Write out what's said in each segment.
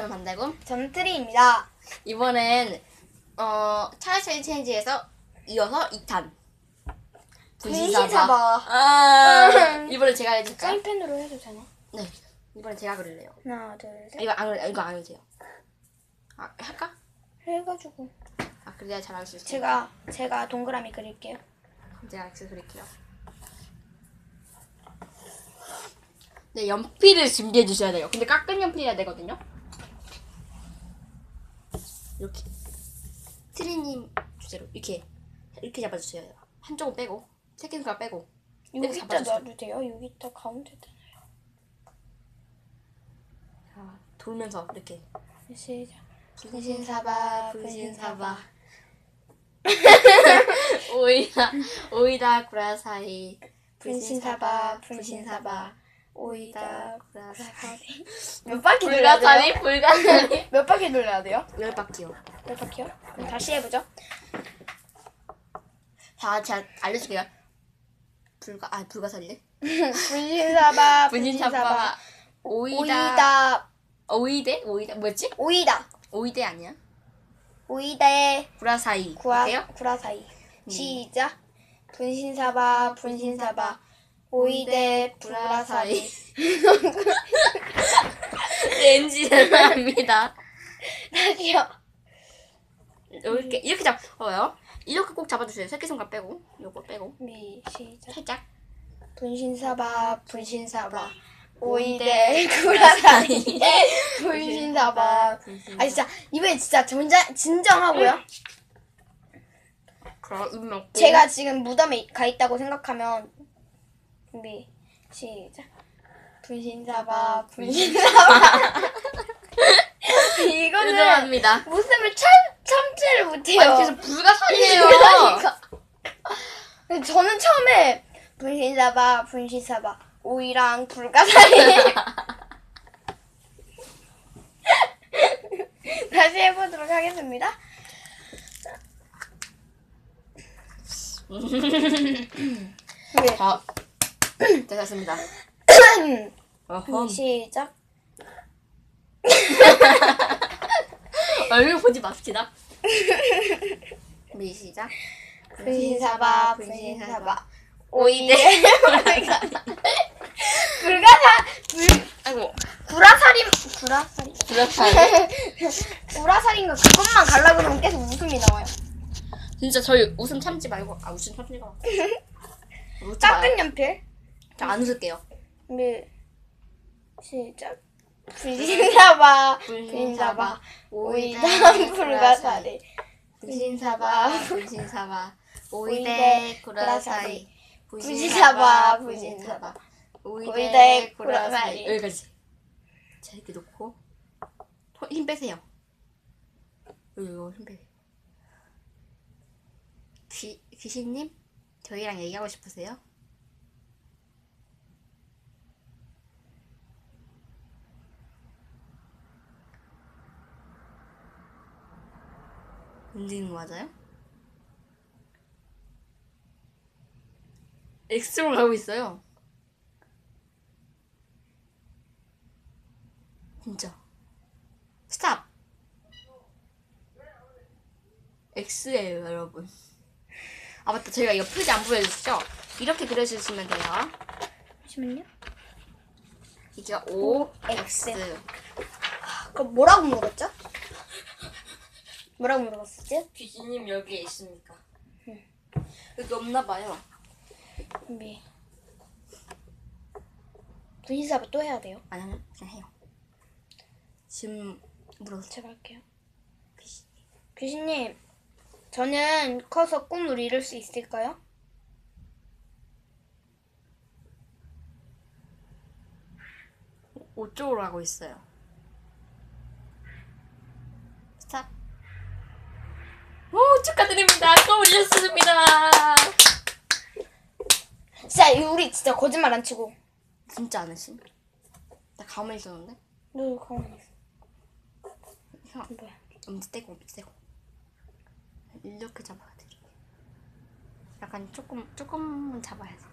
저는 반달곰. 저는 트리입니다. 이번엔 어 차라리 체인지에서 이어서 2탄. 분신사바. 아, 이번엔 제가 해줄까요? 사인펜으로 해도 되나? 네. 이번엔 제가 그릴래요. 하나, 둘, 셋. 이거 안 이거 안 해도 돼요. 아 할까? 해가지고 아 그래야 잘할 수 있어요. 제가 제가 동그라미 그릴게요. 그럼 제가 X 그릴게요. 네 연필을 준비해 주셔야 돼요. 근데 깎은 연필이야 되거든요. 이렇게 트리님 주제로 이렇게 이렇게 잡아주셔야 돼요. 한쪽은 빼고 새끼손가락 빼고 여기다 잡아주세요. 놔도 돼요? 여기 다 가운데다. 자, 돌면서 이렇게 시작. 분신사바 분신사바 오이다 오이다 구라사이 분신사바, 분신사바, 오이다 몇 바퀴 돌려야 불가사리 돼요? 불가사리 몇 바퀴 돌려야 돼요? 열 바퀴요. 몇 바퀴요? 그럼 다시 해보죠. 자, 제가 알려줄게요. 불가 아 불가사리래. 분신사바, 분신사바 오이다 오이다, 오이대 오이다 뭐였지? 오이다, 오이대 아니야? 오이다의 구라사이 구라, 어때요? 구라사이. 시작. 분신사바, 분신사바, 오이대, 구라사이. 왠지 대단합니다. 다시요. 이렇게 이렇게 잡어요. 이렇게 꼭 잡아주세요. 새끼손가락 빼고 요거 빼고 미, 시작. 살짝 분신사바, 분신사바, 오이대, 구라사이. 분신사바. 아 진짜 이번에 진짜 진정, 진정하고요. 그럼 입 먹고 제가 지금 무덤에 가 있다고 생각하면 준비 시작. 분신사바, 분신사바. 이거는 죄송합니다. 웃음을 참 참지를 못해요. 아니 그래서 불가사리예요. 그러니까. 저는 처음에 분신사바, 분신사바, 오이랑 불가사리. 다시 해보도록 하겠습니다. 네. 자, 됐습니다. 어허. 시작. 얼굴 보지 맙시다. 우리 시작. 분신사바, 분신사바, 오이대. 불가사, 불, 아이고. 구라사리, 구라사리. 불가사리. 구라사리인가 그것만 갈라 그러면 계속 웃음이 나와요. 진짜 저희 웃음 참지 말고 아 웃음 참지 마. 웃지 마요. 깎은 연필. 저 안 웃을게요. 네. 시작. 분신사바, 오이다, 오이다, 불가사리. 분신사바, 분신사바, 오이대, 구라사리. 분신사바, 분신사바, 오이대, 구라사리. 여기까지. 자 이렇게 놓고 토- 힘 빼세요. 이거 힘 빼. 귀 귀신님 저희랑 얘기하고 싶으세요? 움직이는 거 맞아요? X로 가고 있어요. 진짜. 스탑. X예요, 여러분. 아 맞다, 저희가 이거 표지 안 보여주시죠? 이렇게 그려주시면 돼요. 잠시만요. 이게 O, X. X. 그럼 뭐라고 물었죠? 뭐라고 물어봤었지? 귀신님 여기에 있습니까? 여기 없나 봐요. 준비. 분신사바 또 해야 돼요. 아니, 아니, 그냥 해요. 지금 물어서 제가 할게요. 귀신님, 저는 커서 꿈을 이룰 수 있을까요? 오쪽으로 가고 있어요. 스탑. 오, 축하드립니다. 꿈을 이뤘습니다. 진짜 우리 진짜 거짓말 안 치고. 진짜 안 했음? 나 가만히 있었는데? 너 가만히 있어. 형, 뭐야? 엄지 떼고, 엄지 떼고. 이렇게 잡아야 돼. 약간 조금, 조금은 잡아야 돼.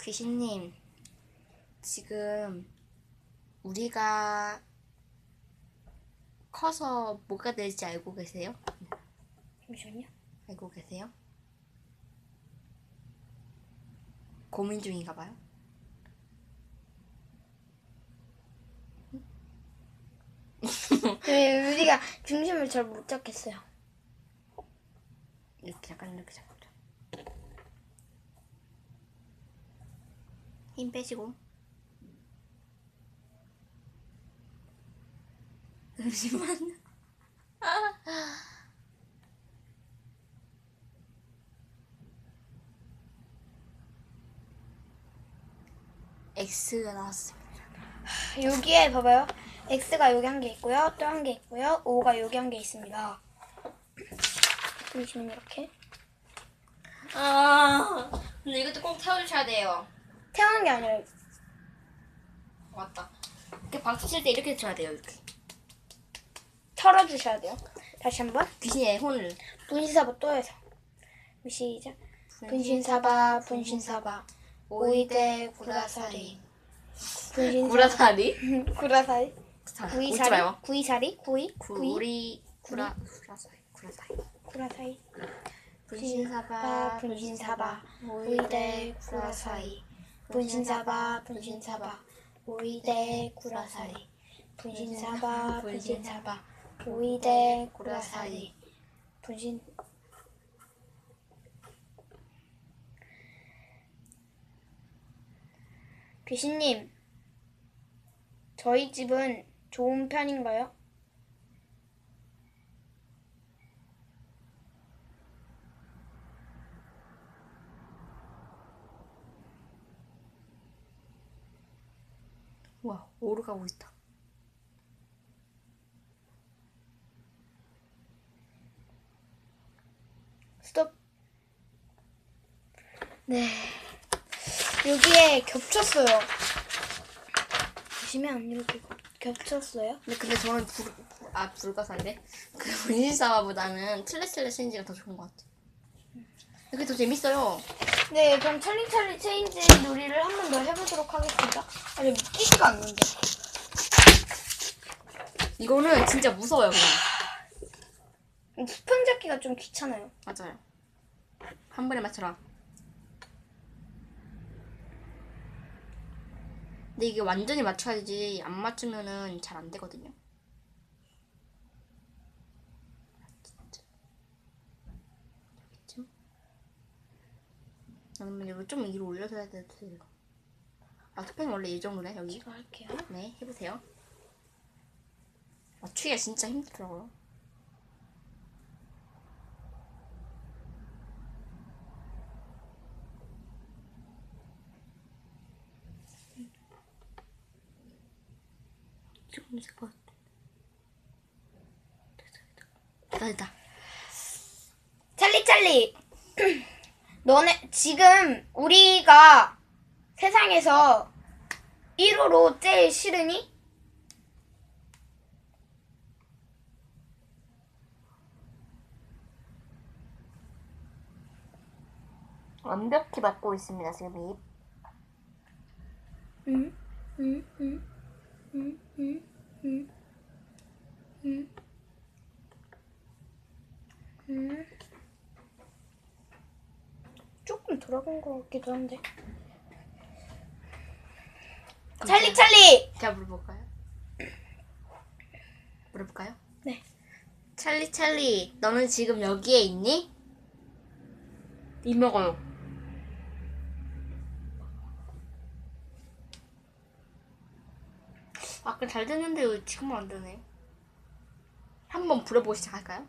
귀신님, 지금 우리가 커서 뭐가 될지 알고 계세요? 잠시만요. 알고 계세요? 고민 중인가 봐요. 네, 우리가 중심을 잘 못 잡겠어요. 이렇게 약간 이렇게 잡자. 힘 빼시고. 잠시만. X가 나왔습니다. 여기에 봐봐요. X가 여기 한 개 있고요. 또 한 개 있고요. O가 여기 한 개 있습니다. 보시면 이렇게. 아, 근데 이것도 꼭 태워주셔야 돼요. 태우는 게 아니라 맞다. 이렇게 박수 칠 때 이렇게 쳐야 돼요. 이렇게. 털어주셔야 돼요. 다시 한번. 귀신의 혼을. 분신사바 또 해서. 시작. 분신사바, 분신사바. 오이대 구라사리. 구라사리? 구라사리. 웃지 구이사리. 마요. 구이사리. 구이. 구이. 구리 구라 구라사리 구라사리. 구라사리. 분신사바 분신사바. 오이대 구라사리. 분신사바, 분신사바. 오이대 구라사리. 분신사바, 분신사바. 오이대 구라사리. 분신 귀신님, 저희 집은 좋은 편인가요? 와 오르가고 있다. 스톱. 네. 여기에 겹쳤어요. 보시면 이렇게 겹쳤어요. 근데 근데 저는 불, 불- 아 불가사인데 그 분신사바보다는 틀레틀레 체인지가 더 좋은 것 같아. 이게 더 재밌어요. 네, 그럼 찰리찰리 체인지 놀이를 한 번 더 해보도록 하겠습니다. 아니, 믿기지가 않는데. 이거는 진짜 무서워요 그냥. 수평 잡기가 좀 귀찮아요. 맞아요. 한 번에 맞춰라. 근데 이게 완전히 맞춰야지 안 맞추면은 잘 안 되거든요. 아니면 이거 좀 위로 올려서 해야 돼요. 아, 투표는 원래 이 정도네, 여기. 이거 할게요. 네, 해보세요. 맞추기가 진짜 힘들더라고요. 조금 될것 같아. 됐다, 됐다. 찰리 찰리! 너네, 지금 우리가 세상에서 1호로 제일 싫으니? 완벽히 맞고 있습니다, 지금 입. 응, 응, 응, 응, 응, 응, 응, 응. 조금 돌아간 것 같기도 한데. 찰리, 찰리! 제가 물어볼까요? 물어볼까요? 네. 찰리 찰리 너는 지금 여기에 있니? 입 먹어요 아까 잘 됐는데 왜 지금은 안 되네 한번 불어보고 시작할까요?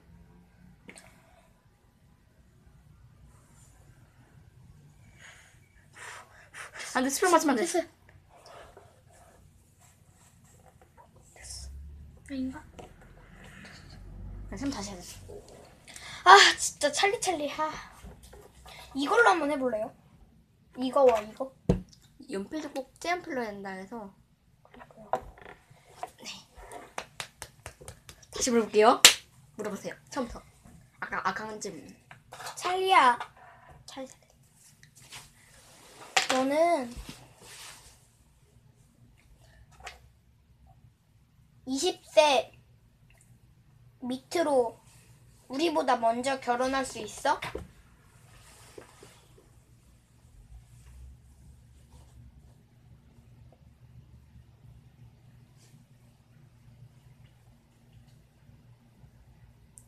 안돼 수평 맞으면 안 돼 됐어요. 아닌가? 그럼 다시 해야 돼 아 진짜 찰리찰리 하 이걸로 한번 해볼래요? 이거와 이거 연필도 꼭 잼플로 된다 해서 다시 물어볼게요. 물어보세요. 처음부터. 아까 아까 한 점. 찰리야 찰리 너는 20세 밑으로 우리보다 먼저 결혼할 수 있어?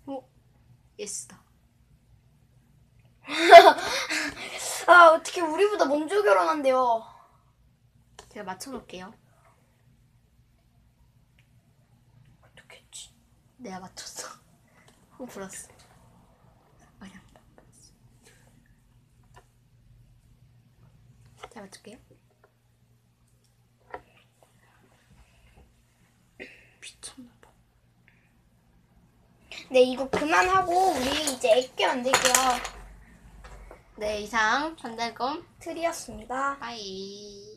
오, 예스다. 아 어떻게 우리보다 먼저 결혼한대요? 제가 맞춰놓을게요. 어떻겠지? 내가 맞췄어. 후 불었어. 아니야. 잘 맞출게요. 미쳤나봐. 네 이거 그만하고 우리 이제 액기 만들게요. 네, 이상 전달검 틀이었습니다. 빠이.